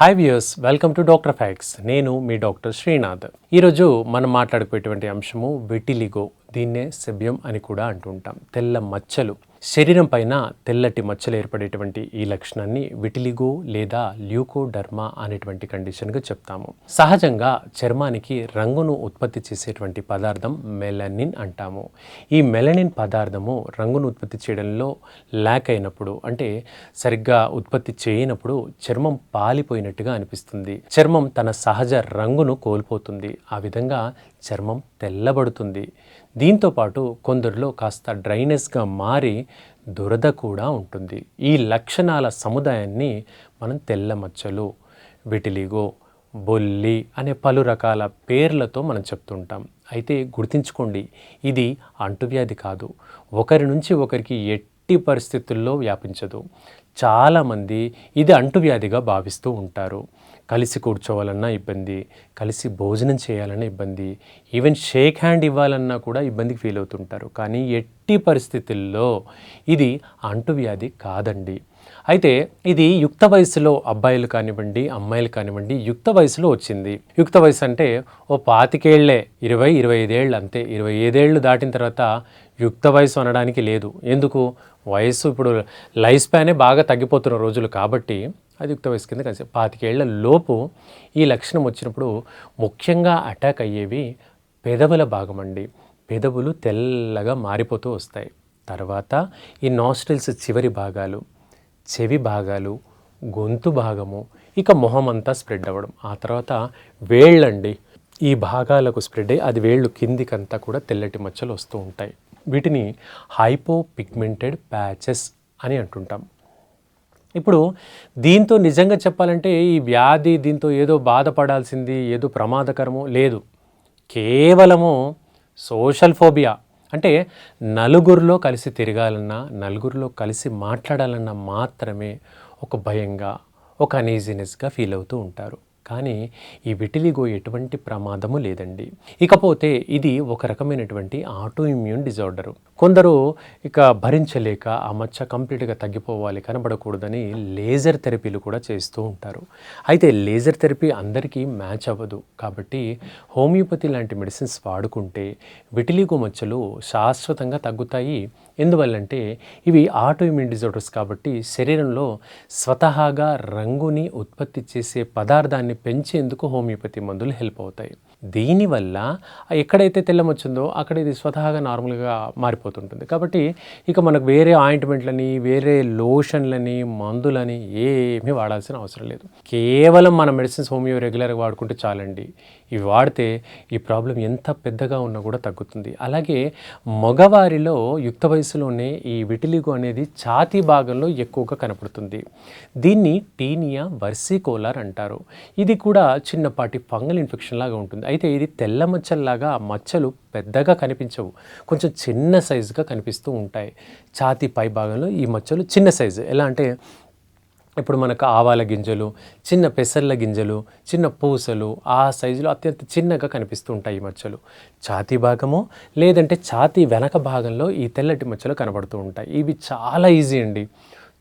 Hi viewers welcome to doctor facts నేను మీ doctor Srinath ఈరోజు మనం మాట్లాడుకునేటువంటి అంశము వెటిలిగో దీన్నే సెబ్యం అని కూడా అంటుంటాం. తెల్ల మచ్చలు. శరీరం పైన తెల్లటి మచ్చలు ఏర్పడేటువంటి ఈ లక్షణాన్ని విటిలిగో లేదా ల్యూకోడర్మా అనేటువంటి కండిషన్గా చెప్తాము. సహజంగా చర్మానికి రంగును ఉత్పత్తి చేసేటువంటి పదార్థం మెలనిన్ అంటాము. ఈ మెలనిన్ పదార్థము రంగును ఉత్పత్తి చేయడంలో ల్యాక్ అయినప్పుడు అంటే సరిగ్గా ఉత్పత్తి చేయనప్పుడు చర్మం పాలిపోయినట్టుగా అనిపిస్తుంది. చర్మం తన సహజ రంగును కోల్పోతుంది. ఆ విధంగా చర్మం తెల్లబడుతుంది. దీంతో పాటు కొందరిలో కాస్త డ్రైనెస్గా మారి దురద కూడా ఉంటుంది. ఈ లక్షణాల సముదాయాన్ని మనం తెల్ల మచ్చలు విటిలిగో బొల్లి అనే పలు రకాల పేర్లతో మనం చెప్తుంటాం. అయితే గుర్తుంచుకోండి ఇది అంటువ్యాధి కాదు. ఒకరి నుంచి ఒకరికి ఎట్టి పరిస్థితుల్లో వ్యాపించదు. చాలామంది ఇది అంటువ్యాధిగా భావిస్తూ ఉంటారు. కలిసి కూర్చోవాలన్నా ఇబ్బంది కలిసి భోజనం చేయాలన్నా ఇబ్బంది ఈవెన్ షేక్ హ్యాండ్ ఇవ్వాలన్నా కూడా ఇబ్బందికి ఫీల్ అవుతుంటారు. కానీ ఎట్టి పరిస్థితుల్లో ఇది అంటువ్యాధి కాదండి. అయితే ఇది యుక్త వయసులో అబ్బాయిలు కానివ్వండి అమ్మాయిలు కానివ్వండి యుక్త వయసులో వచ్చింది. యుక్త వయసు అంటే ఓ పాతికేళ్ళే ఇరవై ఇరవై ఐదేళ్ళు అంతే. ఇరవై ఐదేళ్ళు దాటిన తర్వాత యుక్త వయసు అనడానికి లేదు. ఎందుకు? వయసు ఇప్పుడు లైఫ్ స్పానే బాగా తగ్గిపోతున్న రోజులు కాబట్టి అది యుక్త వయసు కింద కలిసి పాతికేళ్ళ లోపు ఈ లక్షణం వచ్చినప్పుడు ముఖ్యంగా అటాక్ అయ్యేవి పెదవుల భాగం అండి పెదవులు తెల్లగా మారిపోతూ వస్తాయి. తర్వాత ఈ నాస్ట్రిల్స్ చివరి భాగాలు. చెవి భాగాలు గొంతు భాగము ఇక మొహం అంతా స్ప్రెడ్ అవ్వడం. ఆ తర్వాత వేళ్ళండి. ఈ భాగాలకు స్ప్రెడ్ అయ్యి అది వేళ్ళు కిందికంతా కూడా తెల్లటి మచ్చలు వస్తూ ఉంటాయి. వీటిని హైపో పిగ్మెంటెడ్ ప్యాచెస్ అని అంటుంటాం. ఇప్పుడు దీంతో నిజంగా చెప్పాలంటే ఈ వ్యాధి దీంతో ఏదో బాధపడాల్సింది ఏదో ప్రమాదకరమో లేదు. కేవలము సోషల్ ఫోబియా. అంటే నలుగురిలో కలిసి తిరగాలన్నా నలుగురిలో కలిసి మాట్లాడాలన్నా మాత్రమే ఒక భయంగా ఒక అనీజినెస్గా ఫీల్ అవుతూ ఉంటారు. కానీ ఈ విటిలిగో ఎటువంటి ప్రమాదము లేదండి. ఇకపోతే ఇది ఒక రకమైనటువంటి ఆటో ఇమ్యూన్ డిజార్డరు కొందరు ఇక భరించలేక ఆ మచ్చ కంప్లీట్గా తగ్గిపోవాలి కనబడకూడదని లేజర్ థెరపీలు కూడా చేస్తూ ఉంటారు. అయితే లేజర్ థెరపీ అందరికీ మ్యాచ్ అవ్వదు. కాబట్టి హోమియోపతి లాంటి మెడిసిన్స్ వాడుకుంటే విటిలిగో మచ్చలు శాశ్వతంగా తగ్గుతాయి. ఎందువల్లంటే ఇవి ఆటో ఇమ్యూన్ డిజార్డర్స్ కాబట్టి శరీరంలో స్వతహాగా రంగుని ఉత్పత్తి చేసే పదార్థాన్ని పెంచేందుకు హోమియోపతి మందులు హెల్ప్ అవుతాయి. దీనివల్ల ఎక్కడైతే తెల్లం వచ్చిందో అక్కడ ఇది స్వతహాగా నార్మల్గా మారిపోతుంటుంది. కాబట్టి ఇక మనకు వేరే ఆయింట్మెంట్లని వేరే లోషన్లని మందులని ఏమీ వాడాల్సిన అవసరం లేదు. కేవలం మన మెడిసిన్స్ హోమియో రెగ్యులర్గా వాడుకుంటే చాలండి. ఇవి వాడితే ఈ ప్రాబ్లం ఎంత పెద్దగా ఉన్నా కూడా తగ్గుతుంది. అలాగే మగవారిలో యుక్త వయసులోనే ఈ విటిలిగో అనేది ఛాతీ భాగంలో ఎక్కువగా కనపడుతుంది. దీన్ని టీనియా వర్సికోలార్ అంటారు. ఇది కూడా చిన్నపాటి ఫంగల్ ఇన్ఫెక్షన్ లాగా ఉంటుంది. అయితే ఇది తెల్ల మచ్చల్లాగా ఆ మచ్చలు పెద్దగా కనిపించవు. కొంచెం చిన్న సైజుగా కనిపిస్తూ ఉంటాయి. ఛాతీ పై భాగంలో ఈ మచ్చలు చిన్న సైజు. ఎలా అంటే ఇప్పుడు మనకు ఆవాల గింజలు చిన్న పెసర్ల గింజలు చిన్న పూసలు ఆ సైజులో అత్యంత చిన్నగా కనిపిస్తూ ఉంటాయి ఈ మచ్చలు. ఛాతీ భాగము లేదంటే ఛాతీ వెనక భాగంలో ఈ తెల్లటి మచ్చలు కనబడుతూ ఉంటాయి. ఇవి చాలా ఈజీ అండి.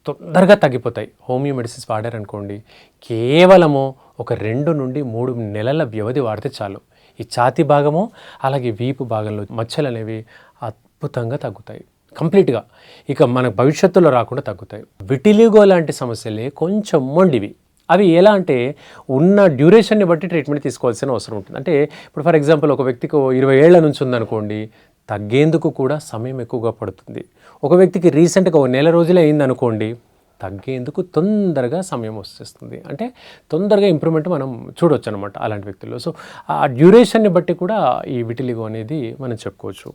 తొందరగా తగ్గిపోతాయి. హోమియో మెడిసిన్స్ వాడారనుకోండి కేవలము ఒక రెండు నుండి మూడు నెలల వ్యవధి వాడితే చాలు. ఈ ఛాతి భాగము అలాగే వీపు భాగంలో మచ్చలు అనేవి అద్భుతంగా తగ్గుతాయి. కంప్లీట్గా. ఇక మన భవిష్యత్తులో రాకుండా తగ్గుతాయి. విటిలిగో లాంటి సమస్యలే కొంచెం మొండివి. అవి ఎలా అంటే ఉన్న డ్యూరేషన్ని బట్టి ట్రీట్మెంట్ తీసుకోవాల్సిన అవసరం ఉంటుంది. అంటే ఇప్పుడు ఫర్ ఎగ్జాంపుల్ ఒక వ్యక్తికి ఇరవై ఏళ్ళ నుంచి ఉందనుకోండి తగ్గేందుకు కూడా సమయం ఎక్కువగా పడుతుంది. ఒక వ్యక్తికి రీసెంట్గా ఒక నెల రోజులే అయిందనుకోండి తగ్గేందుకు తొందరగా సమయం వచ్చేస్తుంది. అంటే తొందరగా ఇంప్రూవ్మెంట్ మనం చూడొచ్చు అనమాట అలాంటి వ్యక్తుల్లో. సో ఆ డ్యూరేషన్ని బట్టి కూడా ఈ విటిలిగో అనేది మనం చెప్పుకోవచ్చు.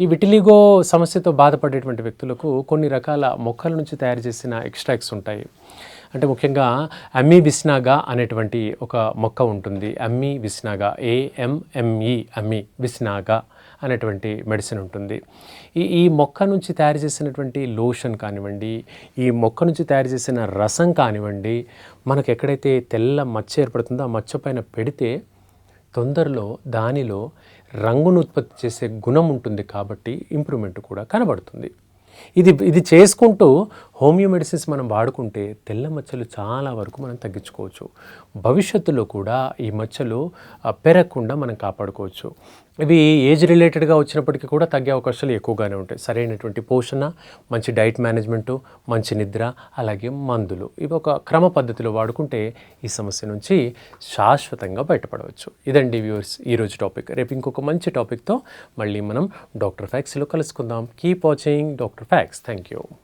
ఈ విటిలిగో సమస్యతో బాధపడేటువంటి వ్యక్తులకు కొన్ని రకాల మొక్కల నుంచి తయారు చేసిన ఎక్స్ట్రాక్ట్స్ ఉంటాయి. అంటే ముఖ్యంగా అమ్మీ విస్నాగా అనేటువంటి ఒక మొక్క ఉంటుంది. అమ్మీ విస్నాగా ఏఎంఎంఈ అమ్మి విస్నాగా అనేటువంటి మెడిసిన్ ఉంటుంది. ఈ ఈ మొక్క నుంచి తయారు చేసినటువంటి లోషన్ కానివ్వండి ఈ మొక్క నుంచి తయారు చేసిన రసం కానివ్వండి మనకు ఎక్కడైతే తెల్ల మచ్చ ఏర్పడుతుందో ఆ మచ్చ పైన పెడితే తొందరలో దానిలో రంగును ఉత్పత్తి చేసే గుణం ఉంటుంది కాబట్టి ఇంప్రూవ్మెంట్ కూడా కనబడుతుంది. ఇది ఇది చేసుకుంటూ హోమియో మెడిసిన్స్ మనం వాడుకుంటే తెల్ల మచ్చలు చాలా వరకు మనం తగ్గించుకోవచ్చు. భవిష్యత్తులో కూడా ఈ మచ్చలు పెరగకుండా మనం కాపాడుకోవచ్చు. ఇవి ఏజ్ రిలేటెడ్గా వచ్చినప్పటికీ కూడా తగ్గే అవకాశాలు ఎక్కువగానే ఉంటాయి. సరైనటువంటి పోషణ మంచి డైట్ మేనేజ్మెంటు మంచి నిద్ర అలాగే మందులు ఇవి ఒక క్రమ పద్ధతిలో వాడుకుంటే ఈ సమస్య నుంచి శాశ్వతంగా బయటపడవచ్చు. ఇదండి వ్యూవర్స్ ఈరోజు టాపిక్. రేపు ఇంకొక మంచి టాపిక్తో మళ్ళీ మనం డాక్టర్ ఫ్యాక్స్లో కలుసుకుందాం. Keep watching doctor Thanks. Thank you.